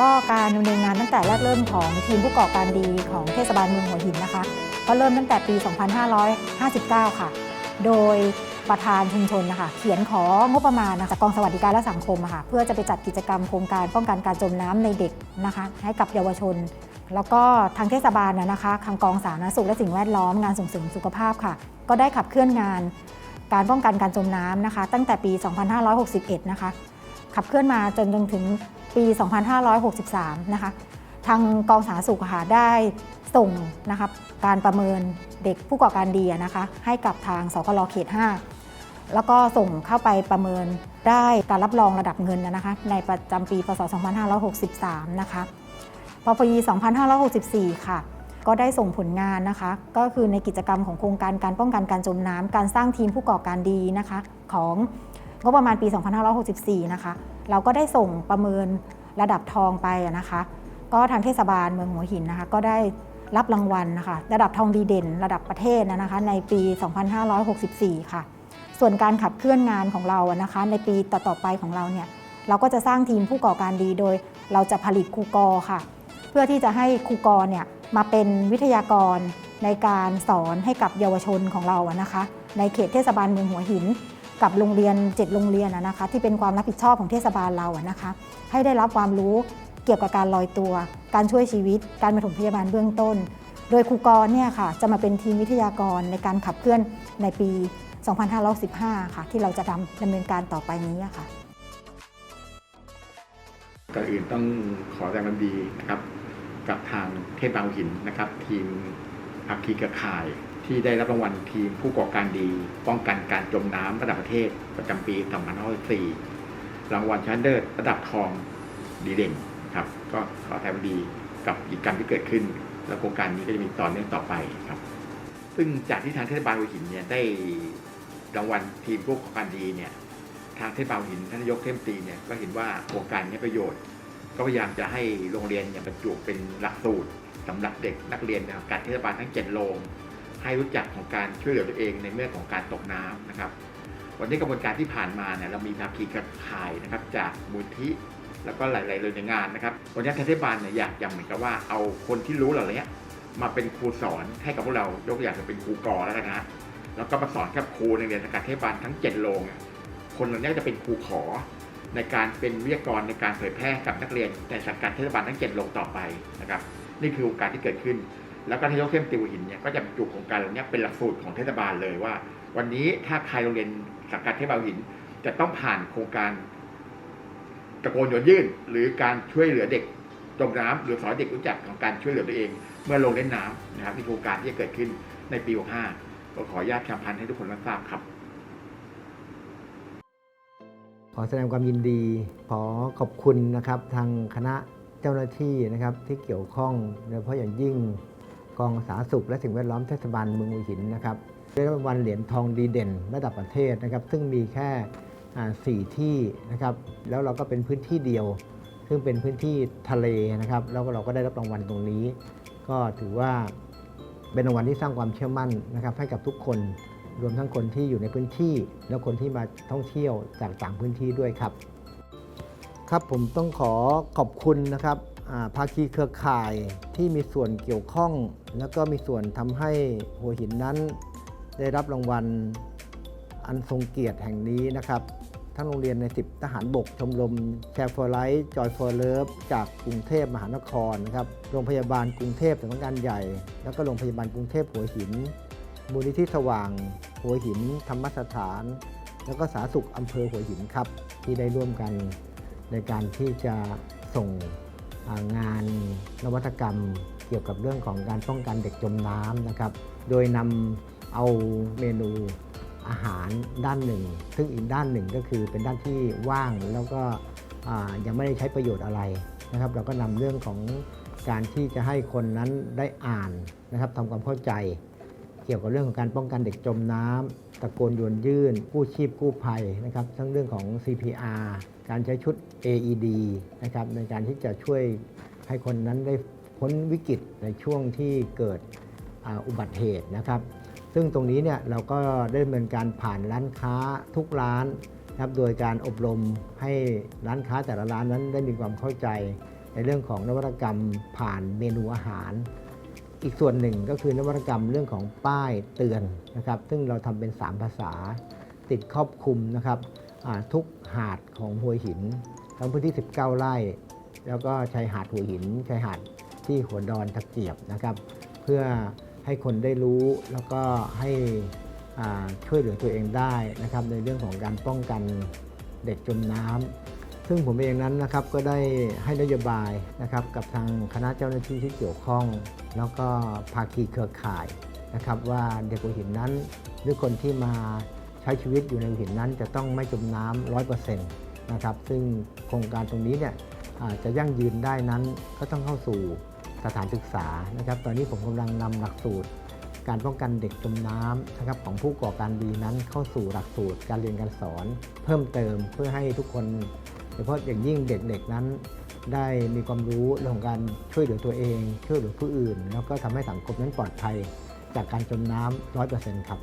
ก็การดำเนินงานตั้งแต่แรกเริ่มของทีมผู้ก่อการดีของเทศบาลเมืองหัวหินนะคะ ก็เริ่มตั้งแต่ปี 2559 ค่ะ โดยประธานชุมชนนะคะเขียนของบประมาณจากกองสวัสดิการและสังคมะค่ะเพื่อจะไปจัดกิจกรรมโครงการป้องกันการจมน้ำในเด็กนะคะ ให้กับเยาวชน แล้วก็ทางเทศบาลนะนะคะทางกองสาธารณสุขและสิ่งแวดล้อมงานส่งเสริมสุขภาพค่ะ ก็ได้ขับเคลื่อนงานการป้องกันการจมน้ำนะคะ ตั้งแต่ปี 2561 นะคะ ขับเคลื่อนมาจนจนถึง ปี 2563 นะคะ ทางกองสาธารณสุขค่ะได้ส่งนะคะการประเมินเด็กผู้ก่อการดีนะคะ ให้กับทางสคลเขต 5 แล้วก็ส่งเข้าไปประเมินได้การรับรองระดับเงินนะคะ ในประจำปี พศ 2563 นะคะ พอปี 2564 ค่ะก็ได้ส่งผลงานนะคะ ก็คือในกิจกรรมของโครงการการป้องกันการจมน้ำการสร้างทีมผู้ก่อการดีนะคะ ของ งบประมาณปี 2564 นะคะ เราก็ได้ส่งประเมินระดับทองไปนะคะ ก็ทางเทศบาลเมืองหัวหินนะคะ ก็ได้รับรางวัลนะคะ ระดับทองดีเด่น ระดับประเทศนะคะ ในปี 2564 ค่ะ ส่วนการขับเคลื่อนงานของเราอะนะคะ ในปีต่อๆไปของเราเนี่ย เราก็จะสร้างทีมผู้ก่อการดีโดย เราจะผลิตครูกอค่ะ เพื่อที่จะให้ครูกรเนี่ยมาเป็นวิทยากรในการสอนให้กับเยาวชนของเราอะนะคะ ในเขตเทศบาลเมืองหัวหิน กับโรงเรียน 7 โรงเรียนนะคะที่เป็นความรับผิดชอบของเทศบาลเราอะนะคะให้ได้รับความรู้เกี่ยวกับการลอยตัว การช่วยชีวิต การปฐมพยาบาลเบื้องต้น โดยครูกรเนี่ยค่ะจะมาเป็นทีมวิทยากรในการขับเคลื่อนในปี 2515 ค่ะ ที่เราจะดำดำเนินการต่อไปนี้ค่ะก่อนอื่นต้องขอแสดงความดีนะครับ กับทางเทพบางหินนะครับ ทีมอัคคีเครือข่าย ที่ได้รับรางวัลทีมผู้ก่อการดี ป้องกันการจมน้ำระดับประเทศประจำปี2564รางวัลชนะเลิศระดับทองดีเด่นครับ ก็ขอแสดงดีกับกิจกรรมที่เกิดขึ้น และโครงการนี้ก็จะมีต่อเนื่องต่อไปครับ ซึ่งจากที่ทางเทศบาลหัวหินเนี่ยได้รางวัลทีมผู้ก่อการดีเนี่ยทางเทศบาลหัวหินท่านนายกเทพตรีเนี่ยก็เห็นว่าโครงการนี้ประโยชน์ ก็พยายามจะให้โรงเรียนเนี่ยบรรจุเป็นหลักสูตรสำหรับเด็กนักเรียนนะครับการเทศบาลทั้ง 7 โรง ให้รู้จักของการช่วยเหลือตัวเองในเมื่อของการตกน้ำนะครับ วันนี้กระบวนการที่ผ่านมาเนี่ยเรามีภาคีเครือข่ายนะครับจากมูลที่แล้วก็หลายๆหน่วยงานนะครับวันนี้ทางเทศบาลเนี่ยอยากจะเหมือนกับว่าเอาคนที่รู้เหล่านี้มาเป็นครูสอนให้กับพวกเรายกตัวอย่างจะเป็นครูกอแล้วกันนะแล้วก็มาสอนกับครูในเรียนสังกัดเทศบาลทั้ง 7 โรงอะคนเหล่านี้จะเป็นครูขอ ในการเป็นวิทยากรในการเผยแพร่กับนักเรียนในสังกัดเทศบาลทั้ง 7 โรงต่อไปนะครับ นี่คือโครงการที่เกิดขึ้น แล้วก็ทายกเทมติวหินเนี่ยก็จะจุโครงการเหล่านี้เป็นหลักสูตรของเทศบาลเลยว่า วันนี้ถ้าใครโรงเรียนสังกัดเทศบาลหิน จะต้องผ่านโครงการตะโกนโยนยื่น หรือการช่วยเหลือเด็กจมน้ำหรือสอนเด็กรู้จักของการช่วยเหลือตัวเอง เมื่อลงเล่นน้ำนะครับที่โครงการที่จะเกิดขึ้นในปี 65 ก็ขออนุญาตแชร์พันให้ทุกคนรับทราบครับขอแสดงความยินดี ขอขอบคุณนะครับทางคณะเจ้าหน้าที่นะครับที่เกี่ยวข้องโดยเฉพาะอย่างยิ่ง กองสาธารณสุข และสิ่งแวดล้อมเทศบาลเมืองหัวหินนะครับได้รับรางวัลเหรียญทองดีเด่นระดับประเทศนะครับ ซึ่งมีแค่สี่ที่นะครับ แล้วเราก็เป็นพื้นที่เดียว ซึ่งเป็นพื้นที่ทะเลนะครับ แล้วเราก็ได้รับรางวัลตรงนี้ ก็ถือว่าเป็นรางวัลที่สร้างความเชื่อมั่นนะครับ ให้กับทุกคนรวมทั้งคนที่อยู่ในพื้นที่ และคนที่มาท่องเที่ยวจากต่างพื้นที่ด้วยครับ ครับผมต้องขอขอบคุณนะครับ ภาคีเครือข่ายที่มีส่วนเกี่ยวข้อง แล้วก็มีส่วนทำให้หัวหินนั้น ได้รับรางวัลอันทรงเกียรติแห่งนี้นะครับทั้งโรงเรียนใน 10 ทหารบก ชมรมแชร์ฟอร์ไลท์จอยฟอร์เลิฟจากกรุงเทพมหานครนะครับโรงพยาบาลกรุงเทพสำนักงานใหญ่ แล้วก็โรงพยาบาลกรุงเทพหัวหิน มูลนิธิสว่าง หัวหิน ธรรมสถาน แล้วก็สาธารณสุขอำเภอหัวหินครับ ที่ได้ร่วมกันในการที่จะส่ง งานนวัตกรรมเกี่ยวกับเรื่องของการป้องกันเด็กจมน้ำนะครับ โดยนำเอาเมนูอาหารด้านหนึ่ง ซึ่งอีกด้านหนึ่งก็คือเป็นด้านที่ว่างแล้วก็ยังไม่ได้ใช้ประโยชน์อะไรนะครับ เราก็นำเรื่องของการที่จะให้คนนั้นได้อ่านนะครับทำความเข้าใจ เกี่ยวกับเรื่องของการป้องกันเด็กจมน้ำตะโกนโยนยื่น กู้ชีพกู้ภัยนะครับ ทั้งเรื่องของ CPR การใช้ชุด AED นะครับในการที่จะช่วยให้คนนั้นได้พ้นวิกฤตในช่วงที่เกิดอ,อุบัติเหตุนะครับ ซึ่งตรงนี้เนี่ยเราก็ได้ดำเนินการผ่านร้านค้าทุกร้านนะครับโดยการอบรมให้ร้านค้าแต่ละร้านนั้นได้มีความเข้าใจ ในเรื่องของนวัตกรรมผ่านเมนูอาหาร อีกส่วนหนึ่งก็คือนวัตกรรมเรื่องของป้ายเตือนนะครับ ซึ่งเราทำเป็น 3 ภาษา ติดครอบคลุมนะครับทุกหาดของหัวหิน ทั้งพื้นที่ 19 ไร่ แล้วก็ชายหาดหัวหินชายหาดที่หัวดอนตะเกียบนะครับ เพื่อให้คนได้รู้แล้วก็ให้ช่วยเหลือตัวเองได้นะครับ ในเรื่องของการป้องกันเด็กจมน้ำ ซึ่งผมเองนั้นนะครับก็ได้ให้นโยบายนะครับกับทางคณะเจ้าหน้าที่ที่เกี่ยวข้อง แล้วก็ภาคีเครือข่ายนะครับว่าเด็กหัวหินนั้น หรือคนที่มาใช้ชีวิตอยู่ในหัวหินนั้นจะต้องไม่จมน้ำร้อยเปอร์เซ็นต์นะครับซึ่งโครงการตรงนี้เนี่ยจะยั่งยืนได้นั้นก็ต้องเข้าสู่สถานศึกษานะครับ ตอนนี้ผมกำลังนำหลักสูตร การป้องกันเด็กจมน้ำนะครับของผู้ก่อการดีนั้นเข้าสู่หลักสูตรการเรียนการสอน เพิ่มเติมเพื่อให้ทุกคน โดยเฉพาะอย่างยิ่งเด็กๆนั้น ได้มีความรู้เรื่องของการช่วยเหลือตัวเอง ช่วยเหลือผู้อื่น แล้วก็ทำให้สังคมนั้นปลอดภัย จากการจมน้ำร้อยเปอร์เซ็นต์ครับ